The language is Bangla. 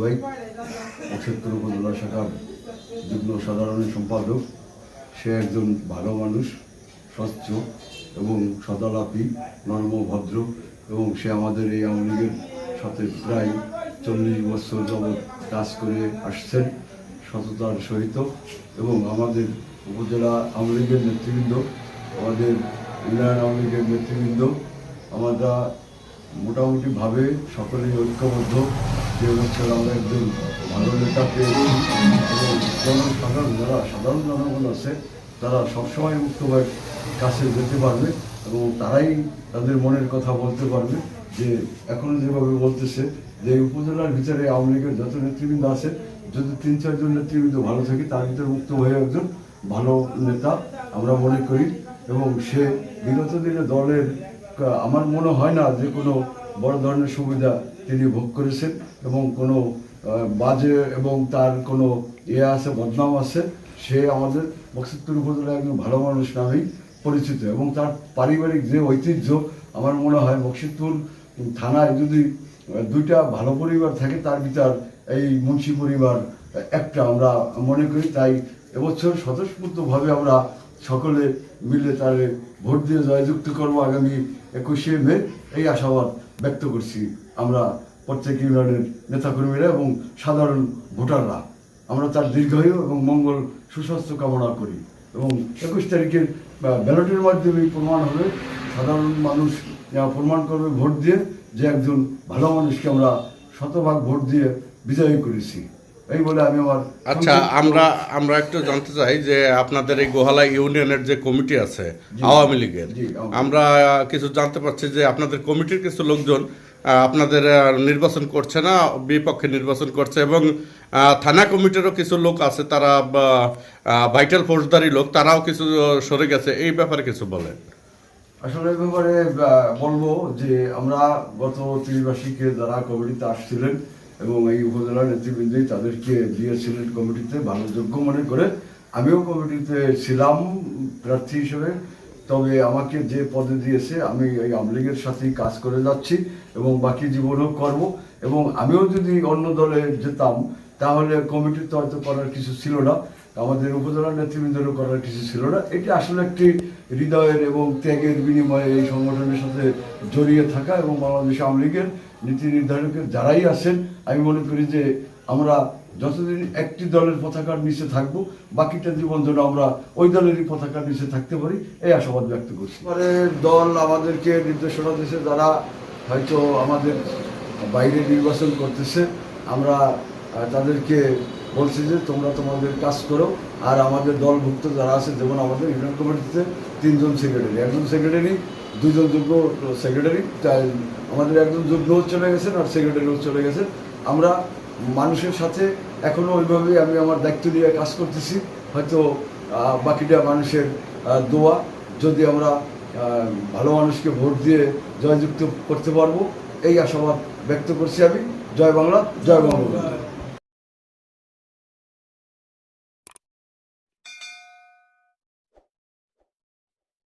ভাই। অক্ষেত্র উপজেলা শাখার যুগ্ম সাধারণ সম্পাদক। সে একজন ভালো মানুষ, স্বচ্ছ এবং সদালাপী নর্ম ভদ্র এবং সে আমাদের এই আওয়ামী লীগের সাথে প্রায় চল্লিশ বছর যাবৎ কাজ করে আসছেন সততার সহিত এবং আমাদের উপজেলা আওয়ামী লীগের নেতৃবৃন্দ, আমাদের ইউনিয়ন আওয়ামী লীগের নেতৃবৃন্দ, আমরা মোটামুটিভাবে সকলেই ঐক্যবদ্ধ যে বছর আমরা একজন ভালো নেতা পেয়েছি এবং জনসাধারণ যারা, সাধারণ জনগণ আছে, তারা সবসময় মুক্তভাবে কাছে যেতে পারবে এবং তারাই তাদের মনের কথা বলতে পারবে যে এখনও যেভাবে বলতেছে যে উপজেলার ভিতরে আওয়ামী লীগের যত নেতৃবৃন্দ আছে, যদি তিন চারজন নেতৃবৃন্দ ভালো থাকে, তার ভিতরে মুক্ত হয়ে একজন ভালো নেতা আমরা মনে করি এবং সে বিগত দিনে দলের আমার মনে হয় না যে কোনো বড় ধরনের সুবিধা তিনি ভোগ করেছেন এবং কোনো বাজে এবং তার কোনো ইয়ে আছে, বদনাম আছে, সে আমাদের বক্সিত্তর উপজেলার একজন ভালো মানুষ নামেই পরিচিত। এবং তার পারিবারিক যে ঐতিহ্য, আমার মনে হয় বক্সিত্তুর থানায় যদি দুইটা ভালো পরিবার থাকে, তার ভিতর এই মুন্সি পরিবার একটা আমরা মনে করি। তাই এবছর স্বতঃস্ফূর্তভাবে আমরা সকলে মিলে তার ভোট দিয়ে জয়যুক্ত করব আগামী একুশে মে। এই আশাবাদ ব্যক্ত করছি আমরা প্রত্যেক ইউনিয়নের নেতাকর্মীরা এবং সাধারণ ভোটাররা। আমরা তার দীর্ঘায়ু এবং মঙ্গল সুস্বাস্থ্য কামনা করি এবং একুশ তারিখের ব্যালটের মাধ্যমে প্রমাণ হবে। সাধারণ মানুষ প্রমাণ করবে, ভোট দিয়ে যে একজন ভালো মানুষকে আমরা শতভাগ ভোট দিয়ে বিজয়ী করেছি। এই বলে আমি আমার আচ্ছা আমরা আমরা একটু জানতে চাই যে আপনাদের এই গোহালা ইউনিয়নের যে কমিটি আছে আওয়ামী লীগের। আমরা কিছু জানতে পারছি যে আপনাদের কমিটির কিছু লোকজন আপনাদের নির্বাচন করছে না বিপক্ষে নির্বাচন করছে এবং থানা কমিটিরও কিছু লোক আছে তারা ভাইটাল ফৌজদারি লোক তারাও কিছু সরে গেছে। এই ব্যাপারে কিছু বলেন। আসলে ব্যাপারে বলব যে আমরা গত ত্রিবাসীকে যারা কমিটিতে আসছিলেন এবং এই উপজেলার নেতৃবৃন্দই তাদেরকে দিয়েছিলেন কমিটিতে ভালো যোগ্য মনে করে আমিও কমিটিতে ছিলাম প্রার্থী হিসেবে। তবে আমাকে যে পদে দিয়েছে, আমি এই আওয়ামী লীগের সাথেই কাজ করে যাচ্ছি এবং বাকি জীবনও করব। এবং আমিও যদি অন্য দলে যেতাম, তাহলে কমিটিতে হয়তো করার কিছু ছিল না। আমাদের উপজেলার নেতৃবৃন্দেরও করার কিছু ছিল না। এটি আসলে একটি হৃদয়ের এবং ত্যাগের বিনিময়ে এই সংগঠনের সাথে জড়িয়ে থাকা এবং বাংলাদেশ আওয়ামী লীগের নীতি নির্ধারকের যারাই আছেন, আমি মনে করি যে আমরা যতদিন একটি দলের পতাকার নিচে থাকব, বাকিটা জীবন যেন আমরা ওই দলেরই পতাকার নিচে থাকতে পারি, এই আশাবাদ ব্যক্ত করছি। পরে দল আমাদেরকে নির্দেশনা দিয়েছে, যারা হয়তো আমাদের বাইরে নির্বাচন করতেছে, আমরা তাদেরকে বলছি যে তোমরা তোমাদের কাজ করো, আর আমাদের দলভুক্ত যারা আছে, যেমন আমাদের ইউনিয়ন কমিটিতে তিনজন সেক্রেটারি একজন সেক্রেটারি দুজন যুগ্ম সেক্রেটারি তাই আমাদের একজন যুগ্ম চলে গেছেন আর সেক্রেটারিও চলে গেছেন। আমরা মানুষের সাথে এখনও ওইভাবেই আমি আমার দায়িত্ব নিয়ে কাজ করতেছি, হয়তো বাকিটা মানুষের দোয়া, যদি আমরা ভালো মানুষকে ভোট দিয়ে জয়যুক্ত করতে পারব, এই আশাবাদ ব্যক্ত করছি আমি। জয় বাংলা, জয় বঙ্গবন্ধু।